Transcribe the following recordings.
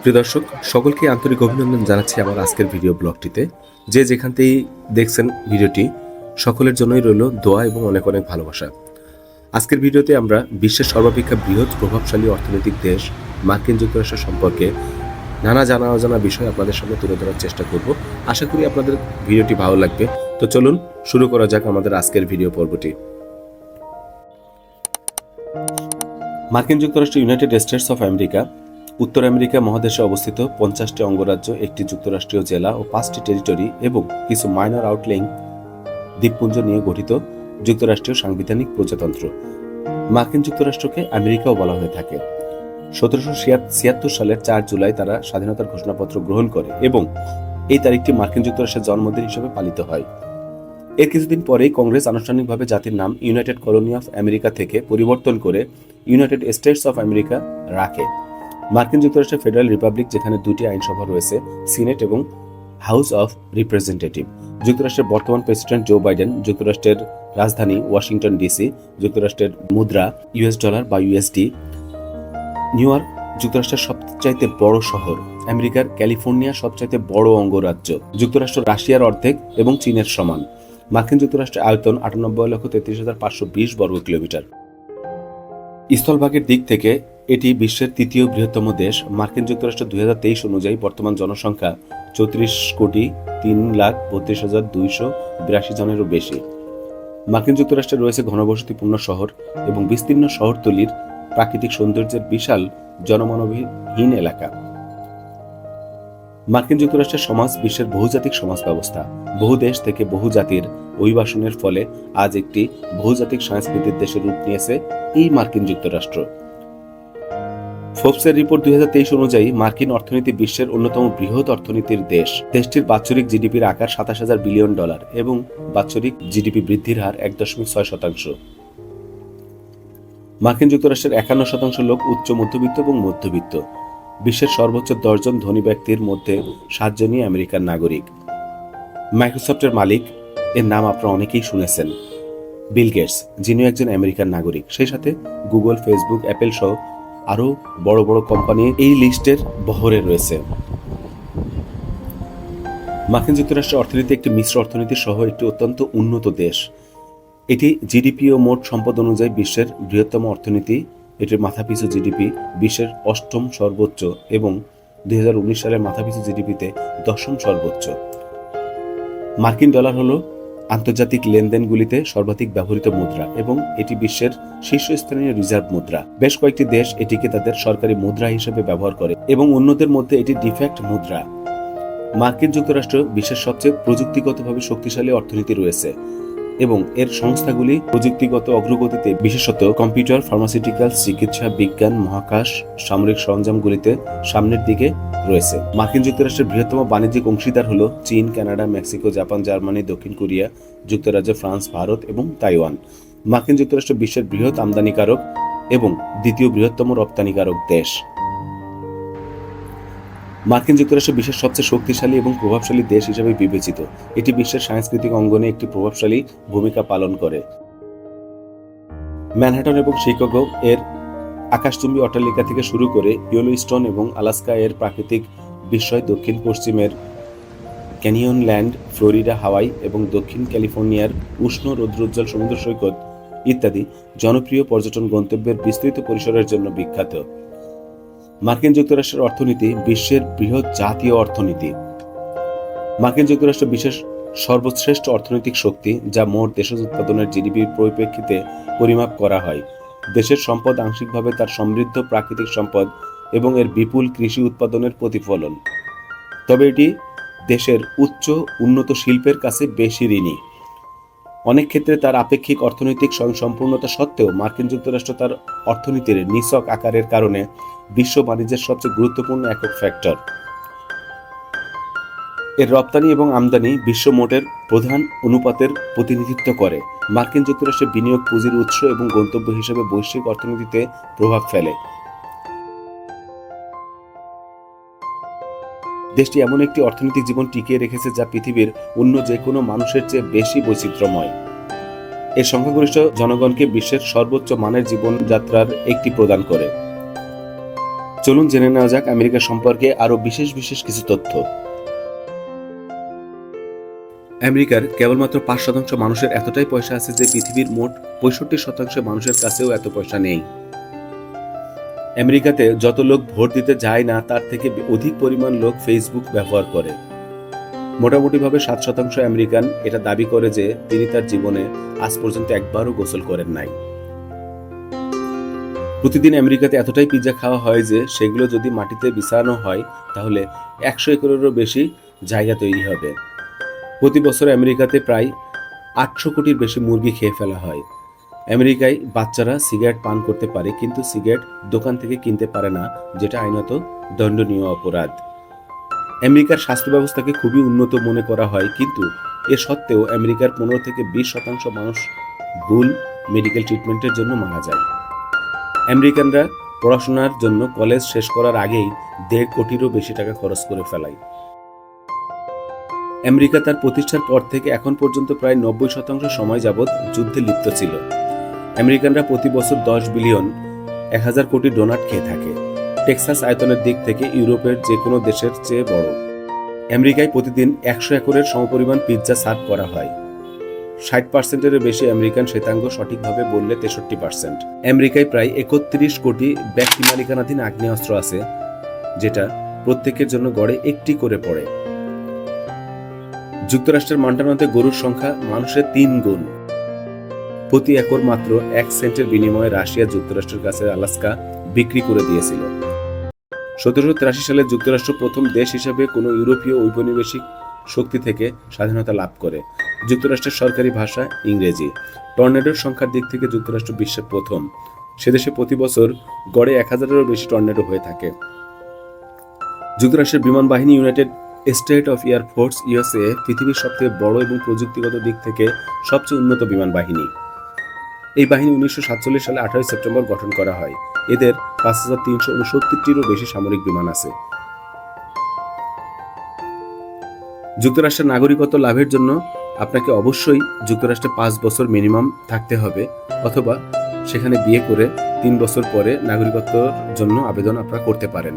প্রিয় দর্শক, সকলকে আন্তরিক অভিনন্দন জানাচ্ছি আমার আজকের ভিডিও ব্লগটিতে। যে যেখান থেকেই দেখছেন ভিডিওটি, সকলের জন্যই রইল দোয়া এবং অনেক অনেক ভালোবাসা। আজকের ভিডিওতে আমরা বিশ্বের সর্বাপেক্ষা বৃহৎ প্রভাবশালী অর্থনৈতিক দেশ মার্কিন যুক্তরাষ্ট্র সম্পর্কে নানা জানা অজানা বিষয় আপনাদের সামনে তুলে ধরার চেষ্টা করব। আশা করি আপনাদের ভিডিওটি ভালো লাগবে। তো চলুন, শুরু করা যাক আমাদের আজকের ভিডিও পর্বটি। মার্কিন যুক্তরাষ্ট্র, ইউনাইটেড স্টেটস অফ আমেরিকা, উত্তর আমেরিকা মহাদেশে অবস্থিত পঞ্চাশটি অঙ্গরাজ্য, একটি যুক্তরাষ্ট্রীয় জেলা ও পাঁচটি টেরিটরি এবং কিছু মাইনর আউটলেইং দ্বীপপুঞ্জ নিয়ে গঠিত যুক্তরাষ্ট্রীয় সাংবিধানিক প্রজাতন্ত্র। মার্কিন যুক্তরাষ্ট্রকে আমেরিকাও বলা হয়ে থাকে। সতেরোশো ছিয়াত্তর সালের চার জুলাই তারা স্বাধীনতার ঘোষণাপত্র গ্রহণ করে এবং এই তারিখটি মার্কিন যুক্তরাষ্ট্রের জন্মদিন হিসেবে পালিত হয়। এর কিছুদিন পরেই কংগ্রেস আনুষ্ঠানিকভাবে জাতির নাম ইউনাইটেড কলোনি অফ আমেরিকা থেকে পরিবর্তন করে ইউনাইটেড স্টেটস অফ আমেরিকা রাখে। মার্কিন যুক্তরাষ্ট্রের ফেডারেল রিপাবলিক যেখানে দুটি আইনসভা রয়েছে সিনেট এবং হাউস অফ রিপ্রেজেন্টেটিভ যুক্তরাষ্ট্রের বর্তমান প্রেসিডেন্ট জো বাইডেন, যুক্তরাষ্ট্রের রাজধানী ওয়াশিংটন ডিসি যুক্তরাষ্ট্রের মুদ্রা ইউএস ডলার বা ইউএসডি নিউ ইয়র্ক যুক্তরাষ্ট্রের সবচাইতে বড় শহর, আমেরিকার ক্যালিফোর্নিয়া সবচাইতে বড় অঙ্গরাজ্য। যুক্তরাষ্ট্র রাশিয়ার অর্ধেক এবং চীনের সমান। মার্কিন যুক্তরাষ্ট্রের আয়তন আটানব্বই লক্ষ তেত্রিশ হাজার পাঁচশো বিশ বর্গ কিলোমিটার। স্থলভাগের দিক থেকে এটি বিশ্বের তৃতীয় বৃহত্তম দেশ। মার্কিন যুক্তরাষ্ট্র দুই হাজার তেইশ অনুযায়ী বর্তমান জনসংখ্যা চৌত্রিশ কোটি তিন লাখ বত্রিশ হাজার দুইশো বিরাশি জনেরও বেশি। মার্কিন যুক্তরাষ্ট্রে রয়েছে ঘনবসতিপূর্ণ শহর এবং বিস্তীর্ণ শহরতলির প্রাকৃতিক সৌন্দর্যের বিশাল জনমানবহীন এলাকা। মার্কিন যুক্তরাষ্ট্রের সমাজ বিশ্বের বহুজাতিক সমাজ ব্যবস্থা বহু দেশ থেকে বহু জাতির অভিবাসনের ফলে আজ একটি বহুজাতিক সংস্কৃতির দেশে রূপ নিয়েছে এই মার্কিন যুক্তরাষ্ট্র। ফোর্বসের রিপোর্ট দুই অনুযায়ী মার্কিন অর্থনীতি বিশ্বের অন্যতম বৃহৎ অর্থনীতির দেশ। দেশটির বাৎসরিক জিডিপির আকার সাতাশ হাজার বিলিয়ন ডলার এবং বাৎসরিক জিডিপি বৃদ্ধির হার এক দশমিক ছয় শতাংশ। মার্কিন যুক্তরাষ্ট্রের একান্ন শতাংশ লোক উচ্চ মধ্যবিত্ত এবং মধ্যবিত্ত। বিশ্বের সর্বোচ্চ দশজন ধনী ব্যক্তির মধ্যে সাতজনই আমেরিকার নাগরিক। মাইক্রোসফটের মালিক এর নাম আপনারা অনেকেই শুনেছেন। বিল গেটস যিনি একজন আমেরিকান নাগরিক, সেই সাথে গুগল, ফেসবুক, অ্যাপেল সহ আরও বড় বড় কোম্পানি এই লিস্টের বহরে রয়েছে। মার্কিন যুক্তরাষ্ট্রের অর্থনীতি একটি মিশ্র অর্থনীতি সহ একটি অত্যন্ত উন্নত দেশ। এটি জিডিপি ও মোট সম্পদ অনুযায়ী বিশ্বের বৃহত্তম অর্থনীতি। এটির মাথাপিছু জিডিপি বিশ্বের অষ্টম সর্বোচ্চ এবং দুই হাজার উনিশ সালের মাথাপিছু জিডিপিতে দশম সর্বোচ্চ। মার্কিন ডলার হল আন্তর্জাতিক লেনদেনগুলিতে সর্বাধিক ব্যবহৃত মুদ্রা এবং এটি বিশ্বের শীর্ষস্থানীয় রিজার্ভ মুদ্রা। বেশ কয়েকটি দেশ এটিকে তাদের সরকারি মুদ্রা হিসেবে ব্যবহার করে এবং অন্যদের মধ্যে এটি ডিফ্যাক্ট মুদ্রা। মার্কিন যুক্তরাষ্ট্র বিশ্বের সবচেয়ে প্রযুক্তিগতভাবে শক্তিশালী অর্থনীতি রয়েছে এবং এর সংস্থাগুলি প্রযুক্তিগত অগ্রগতিতে বিশেষত কম্পিউটার, ফার্মাসিউটিক্যাল, চিকিৎসা, বিজ্ঞান, মহাকাশ, সামরিক সরঞ্জামগুলিতে সামনের দিকে রয়েছে। মার্কিন যুক্তরাষ্ট্রের বৃহত্তম বাণিজ্যিক অংশীদার হল চীন, কানাডা, মেক্সিকো, জাপান, জার্মানি, দক্ষিণ কোরিয়া, যুক্তরাজ্য, ফ্রান্স, ভারত এবং তাইওয়ান। মার্কিন যুক্তরাষ্ট্র বিশ্বের বৃহৎ আমদানিকারক এবং দ্বিতীয় বৃহত্তম রপ্তানিকারক দেশ। মার্কিন যুক্তরাষ্ট্র বিশ্বের সবচেয়ে শক্তিশালী এবং প্রভাবশালী দেশ হিসেবে বিবেচিত। এটি বিশ্বের সাংস্কৃতিক অঙ্গনে একটি প্রভাবশালী ভূমিকা পালন করে। ম্যানহাটন এবং শিকাগো এর আকাশচুম্বী অট্টালিকা থেকে শুরু করে ইয়েলোস্টোন এবং আলাস্কা এর প্রাকৃতিক বিস্ময় দক্ষিণ পশ্চিমের ক্যানিয়ন ল্যান্ড, ফ্লোরিডা, হাওয়াই এবং দক্ষিণ ক্যালিফোর্নিয়ার উষ্ণ রৌদ্রোজ্জ্বল সমুদ্র সৈকত ইত্যাদি জনপ্রিয় পর্যটন গন্তব্যের বিস্তৃত পরিসরের জন্য বিখ্যাত। মার্কিন যুক্তরাষ্ট্রের অর্থনীতি বিশ্বের বৃহৎ জাতীয় অর্থনীতি। মার্কিন যুক্তরাষ্ট্র বিশেষ সর্বশ্রেষ্ঠ অর্থনৈতিক শক্তি যা মোট দেশজ উৎপাদনের জিডিপির পরিপ্রেক্ষিতে পরিমাপ করা হয়। দেশের সম্পদ আংশিকভাবে তার সমৃদ্ধ প্রাকৃতিক সম্পদ এবং এর বিপুল কৃষি উৎপাদনের প্রতিফলন। তবে এটি দেশের উচ্চ উন্নত শিল্পের কাছে বেশি ঋণী। অনেক ক্ষেত্রে তার আপেক্ষিক অর্থনৈতিক স্বয়ংসম্পূর্ণতা সত্ত্বেও মার্কিন যুক্তরাষ্ট্র তার অর্থনীতির নিছক আকারের কারণে বিশ্ব বাণিজ্যের সবচেয়ে গুরুত্বপূর্ণ একক ফ্যাক্টর। এর রপ্তানি এবং আমদানি বিশ্ব মোটের প্রধান অনুপাতের প্রতিনিধিত্ব করে। মার্কিন যুক্তরাষ্ট্রের বিনিয়োগ পুঁজির উৎস এবং গন্তব্য হিসেবে বৈশ্বিক অর্থনীতিতে প্রভাব ফেলে। দেশটি এমন একটি অর্থনৈতিক জীবন টিকিয়ে রেখেছে যা পৃথিবীর অন্য যে কোনো মানুষের চেয়ে বেশি বৈচিত্র্যময়। এর সংখ্যাগরিষ্ঠ জনগণকে বিশ্বের সর্বোচ্চ মানের জীবনযাত্রার একটি প্রদান করে। চলুন জেনে নেওয়া যাক আমেরিকা সম্পর্কে আরও বিশেষ বিশেষ কিছু তথ্য। আমেরিকার কেবলমাত্র পাঁচ শতাংশ মানুষের এতটাই পয়সা আছে যে পৃথিবীর মোট পঁয়ষট্টি শতাংশ মানুষের কাছেও এত পয়সা নেই। আমেরিকাতে যত লোক ভোট দিতে যায় না, তার থেকে অধিক পরিমাণ লোক ফেসবুক ব্যবহার করে। মোটামুটিভাবে সাত শতাংশ আমেরিকান এটা দাবি করে যে তিনি তার জীবনে আজ পর্যন্ত একবারও গোসল করেন নাই। প্রতিদিন আমেরিকাতে এতটাই পিৎজা খাওয়া হয় যে সেগুলো যদি মাটিতে বিছানো হয়, তাহলে একশো একরেরও বেশি জায়গা তৈরি হবে। প্রতি বছর আমেরিকাতে প্রায় আটশো কোটির বেশি মুরগি খেয়ে ফেলা হয়। আমেরিকায় বাচ্চারা সিগারেট পান করতে পারে, কিন্তু সিগারেট দোকান থেকে কিনতে পারে না, যেটা আইনত দণ্ডনীয় অপরাধ। আমেরিকার স্বাস্থ্য ব্যবস্থাকে খুবই উন্নত মনে করা হয়, কিন্তু এ সত্ত্বেও আমেরিকার পনেরো থেকে বিশ শতাংশ মানুষ ভুল মেডিকেল ট্রিটমেন্টের জন্য মারা যায়। আমেরিকানরা পড়াশোনার জন্য কলেজ শেষ করার আগেই দেড় কোটিরও বেশি টাকা খরচ করে ফেলায়। আমেরিকা তার প্রতিষ্ঠার পর থেকে এখন পর্যন্ত প্রায় নব্বই শতাংশ সময় যাবৎ যুদ্ধে লিপ্ত ছিল। আমেরিকানরা প্রতি বছর দশ বিলিয়ন, এক হাজার কোটি ডোনাট খেয়ে থাকে। টেক্সাস আয়তনের দিক থেকে ইউরোপের যে কোনো দেশের চেয়ে বড়। আমেরিকায় প্রতিদিন একশো একরের সমপরিমাণ পিৎজা সার্ভ করা হয়। ষাট পার্সেন্টেরও বেশি আমেরিকান শ্বেতাঙ্গ সঠিকভাবে বললে তেষট্টি পার্সেন্ট। আমেরিকায় প্রায় একত্রিশ কোটি ব্যক্তি মালিকানাধীন আগ্নেয়াস্ত্র আছে, যেটা প্রত্যেকের জন্য গড়ে একটি করে পড়ে। যুক্তরাষ্ট্রের মন্টানাতে গরুর সংখ্যা মানুষের তিন গুণ। প্রতি একর মাত্র এক সেন্টের বিনিময়ে রাশিয়া যুক্তরাষ্ট্রের কাছে আলাস্কা বিক্রি করে দিয়েছিল। সতেরোশো তিরাশি সালে যুক্তরাষ্ট্র প্রথম দেশ হিসেবে কোনো ইউরোপীয় ঔপনিবেশিক শক্তি থেকে স্বাধীনতা লাভ করে। যুক্তরাষ্ট্রের সরকারি ভাষা ইংরেজি। টর্নেডোর সংখ্যার দিক থেকে যুক্তরাষ্ট্র বিশ্বের প্রথম। সেদেশে প্রতি বছর গড়ে এক হাজারেরও বেশি টর্নেডো হয়ে থাকে। যুক্তরাষ্ট্রের বিমান বাহিনী United State of air force USA পৃথিবীর সবথেকে বড় এবং প্রযুক্তিগত দিক থেকে সবচেয়ে উন্নত বিমান বাহিনী। এই বাহিনী উনিশশো সাতচল্লিশ সালে আঠারোই সেপ্টেম্বর গঠন করা হয়। এদের পাঁচ হাজার তিনশো উনসত্তরটিরও বেশি সামরিক বিমান আছে। যুক্তরাষ্ট্রের নাগরিকত্ব লাভের জন্য আপনাকে অবশ্যই যুক্তরাষ্ট্রে পাঁচ বছর মিনিমাম থাকতে হবে অথবা সেখানে বিয়ে করে তিন বছর পরে নাগরিকত্বর জন্য আবেদন আপনারা করতে পারেন।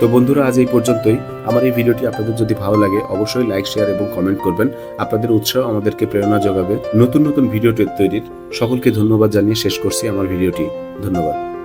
তো বন্ধুরা, আজ এই পর্যন্তই। আমার এই ভিডিওটি আপনাদের যদি ভালো লাগে, অবশ্যই লাইক শেয়ার এবং কমেন্ট করবেন। আপনাদের উৎসাহ আমাদেরকে প্রেরণা যোগাবে। নতুন নতুন ভিডিও তৈরির সকলকে ধন্যবাদ জানিয়ে শেষ করছি আমার ভিডিওটি। ধন্যবাদ।